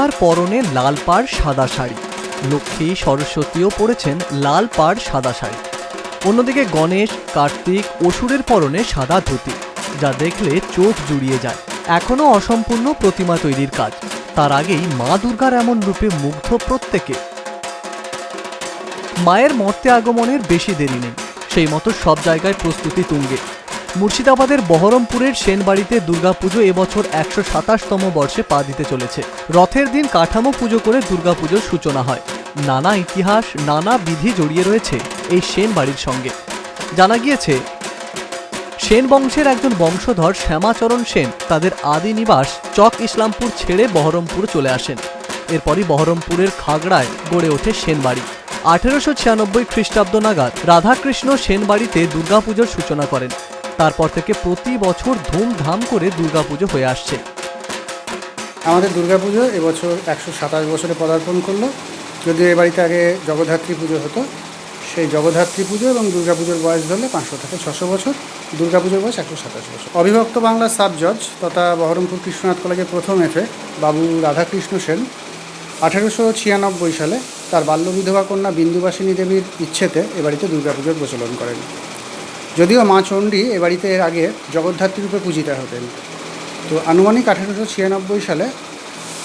দুর্গার পরনে লাল পাড় সাদা শাড়ি। লক্ষ্মী সরস্বতীও পরেছেন লাল পাড় সাদা শাড়ি। অন্যদিকে গণেশ, কার্তিক, অসুরের পরনে সাদা ধুতি, যা দেখলে চোখ জুড়িয়ে যায়। এখনও অসম্পূর্ণ প্রতিমা তৈরির কাজ। তার আগেই মা দুর্গার এমন রূপে মুগ্ধ প্রত্যেকে। মায়ের মর্তে আগমনের বেশি দেরি নেই। সেই মতো সব জায়গায় প্রস্তুতি তুঙ্গে। মুর্শিদাবাদের বহরমপুরের সেনবাড়িতে দুর্গাপুজো এবছর একশো সাতাশতম বর্ষে পা দিতে চলেছে। রথের দিন কাঠামো পুজো করে দুর্গাপুজোর সূচনা হয়। নানা ইতিহাস, নানা বিধি জড়িয়ে রয়েছে এই সেন বাড়ির সঙ্গে। জানা গিয়েছে, সেন বংশের একজন বংশধর শ্যামাচরণ সেন তাদের আদি নিবাস চক ইসলামপুর ছেড়ে বহরমপুর চলে আসেন। এরপরই বহরমপুরের খাগড়ায় গড়ে ওঠে সেনবাড়ি। আঠেরোশো ছিয়ানব্বই খ্রিস্টাব্দ নাগাদ রাধাকৃষ্ণ সেনবাড়িতে দুর্গাপুজোর সূচনা করেন। তারপর থেকে প্রতি বছর ধুমধাম করে দুর্গাপুজো হয়ে আসছে। আমাদের দুর্গাপুজো এবছর একশো সাতাশ বছরে পদার্পণ করল। যদিও এ বাড়িতে আগে জগদ্ধাত্রী পুজো হতো, সেই জগদ্ধাত্রী পুজো এবং দুর্গাপুজোর বয়স ধরলে পাঁচশো থেকে ছশো বছর, দুর্গাপুজোর বয়স একশো সাতাশ বছর। অবিভক্ত বাংলা সাব জজ তথা বহরমপুর কৃষ্ণনাথ কলেজের প্রথম এফে বাবু রাধাকৃষ্ণ সেন, আঠেরোশো ছিয়ানব্বই সালে তার বাল্য বিধবা কন্যা বিন্দুবাসিনী দেবীর ইচ্ছেতে এ বাড়িতে দুর্গাপুজোর প্রচলন করেন। যদিও মা চণ্ডী এ বাড়িতে এর আগে জগদ্ধাত্রী রূপে পূজিতা হতেন। তো আনুমানিক আঠেরোশো ছিয়ানব্বই সালে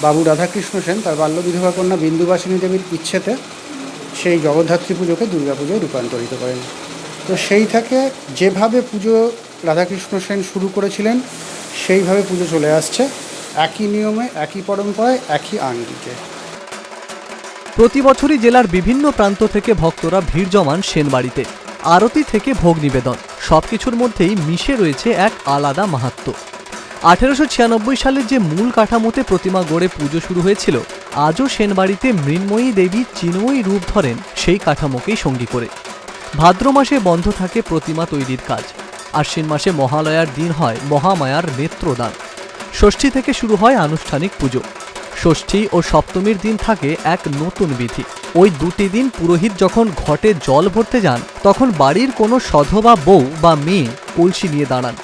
বাবু রাধাকৃষ্ণ সেন তার বাল্য বিধবা কন্যা বিন্দুবাসিনী দেবীর ইচ্ছেতে সেই জগদ্ধাত্রী পুজোকে দুর্গাপুজোয় রূপান্তরিত করেন। তো সেই থেকে যেভাবে পুজো রাধাকৃষ্ণ সেন শুরু করেছিলেন, সেইভাবে পুজো চলে আসছে একই নিয়মে, একই পরম্পরায়, একই আঙ্গিকে। প্রতি বছরই জেলার বিভিন্ন প্রান্ত থেকে ভক্তরা ভিড় জমান সেনবাড়িতে। আরতি থেকে ভোগ নিবেদন। সবকিছুর মধ্যেই মিশে রয়েছে এক আলাদা মাহাত্ম্য। আঠেরোশো ছিয়ানব্বই সালের যে মূল কাঠামোতে প্রতিমা গড়ে পুজো শুরু হয়েছিল, আজও সেনবাড়িতে মৃন্ময়ী দেবী চিন্ময়ী রূপ ধরেন সেই কাঠামোকেই সঙ্গী করে। ভাদ্র মাসে বন্ধ থাকে প্রতিমা তৈরির কাজ, আশ্বিন মাসে মহালয়ার দিন হয় মহামায়ার নেত্রদান। ষষ্ঠী থেকে শুরু হয় আনুষ্ঠানিক পুজো। ষষ্ঠী ও সপ্তমীর দিন থাকে এক নতুন বিধি। ওই দুটি দিন পুরোহিত যখন ঘটে জল ভরতে যান, তখন বাড়ির কোনো সধবা বউ বা মেয়ে কলসি নিয়ে দাঁড়ান।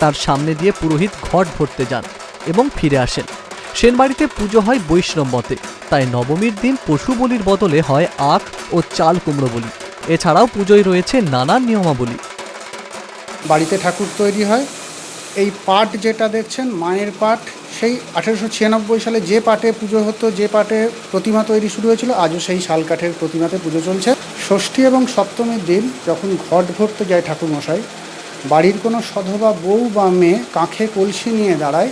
তার সামনে দিয়ে পুরোহিত ঘট ভরতে যান এবং ফিরে আসেন। সেনবাড়িতে পুজো হয় বৈষ্ণব মতে। তাই নবমীর দিন পশু বলির বদলে হয় আখ ও চাল কুমড়ো বলি। এছাড়াও পুজোয় রয়েছে নানান নিয়মাবলী। বাড়িতে ঠাকুর তৈরি হয়। এই পাট যেটা দেখছেন, মায়ের পাট সেই আঠেরোশো ছিয়ানব্বই সালে যে পাটে পুজো হতো, যে পাটে প্রতিমা তৈরি শুরু হয়েছিল, আজও সেই শাল কাঠের প্রতিমাতে পুজো চলছে। ষষ্ঠী এবং সপ্তমীর দিন যখন ঘট ভরতে যায় ঠাকুরমশাই, বাড়ির কোনো সধবা বউ বা মেয়ে কাঁখে কলসি নিয়ে দাঁড়ায়,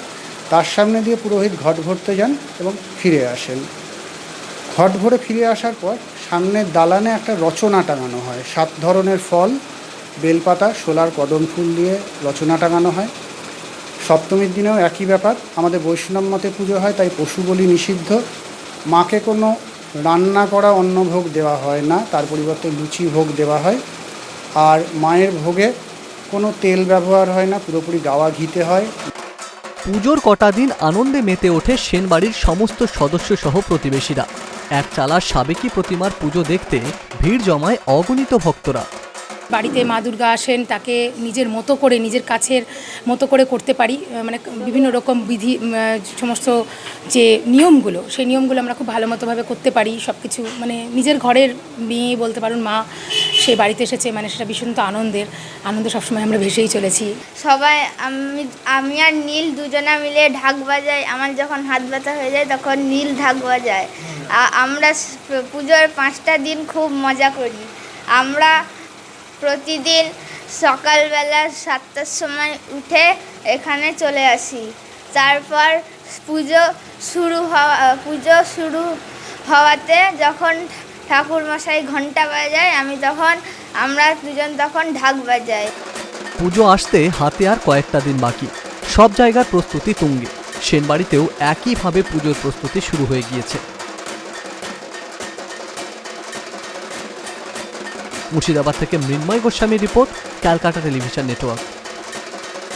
তার সামনে দিয়ে পুরোহিত ঘট ভরতে যান এবং ফিরে আসেন। ঘট ভরে ফিরে আসার পর সামনের দালানে একটা রচনা টাঙানো হয়। সাত ধরনের ফল, বেলপাতা সোলার কদম ফুল দিয়ে রচনা টাঙানো হয়। সপ্তমীর দিনেও একই ব্যাপার। আমাদের বৈষ্ণব মতে পুজো হয়, তাই পশু বলি নিষিদ্ধ। মাকে কোনো রান্না করা অন্ন ভোগ দেওয়া হয় না, তার পরিবর্তে লুচি ভোগ দেওয়া হয়। আর মায়ের ভোগে কোনো তেল ব্যবহার হয় না, পুরোপুরি গাওয়া ঘিতে হয়। পুজোর কটা দিন আনন্দে মেতে ওঠে সেনবাড়ির সমস্ত সদস্য সহ প্রতিবেশীরা। এক চালার সাবেকি প্রতিমার পুজো দেখতে ভিড় জমায় অগণিত ভক্তরা। বাড়িতে মা দুর্গা আসেন, তাকে নিজের মতো করে, নিজের কাছের মতো করে করতে পারি। মানে বিভিন্ন রকম বিধি সমস্ত যে নিয়মগুলো, সেই নিয়মগুলো আমরা খুব ভালো মতোভাবে করতে পারি। সব কিছু মানে নিজের ঘরের মেয়ে বলতে পারুন, মা, সে বাড়িতে এসেছে মানে সেটা ভীষণ তো আনন্দের। আনন্দে সবসময় আমরা ভেসেই চলেছি। সবাই, আমি আমি আর নীল দুজনা মিলে ঢাক বাজাই। আমার যখন হাত ব্যথা হয়ে যায়, তখন নীল ঢাক বাজায়। আমরা পুজোর পাঁচটা দিন খুব মজা করি। আমরা প্রতিদিন সকালবেলা সাতটার সময় উঠে এখানে চলে আসি। তারপর পুজো শুরু হওয়া, পুজো শুরু হওয়াতে যখন ঠাকুর মশাই ঘণ্টা বাজায়, আমি তখন, আমরা দুজন তখন ঢাক বাজাই। পুজো আসতে হাতে আর কয়েকটা দিন বাকি। সব জায়গার প্রস্তুতি তুঙ্গে। সেনবাড়িতেও একইভাবে পুজোর প্রস্তুতি শুরু হয়ে গিয়েছে। মুর্শিদাবাদ থেকে মৃন্ময় গোস্বামীর রিপোর্ট ক্যালকাটা টেলিভিশন নেটওয়ার্ক।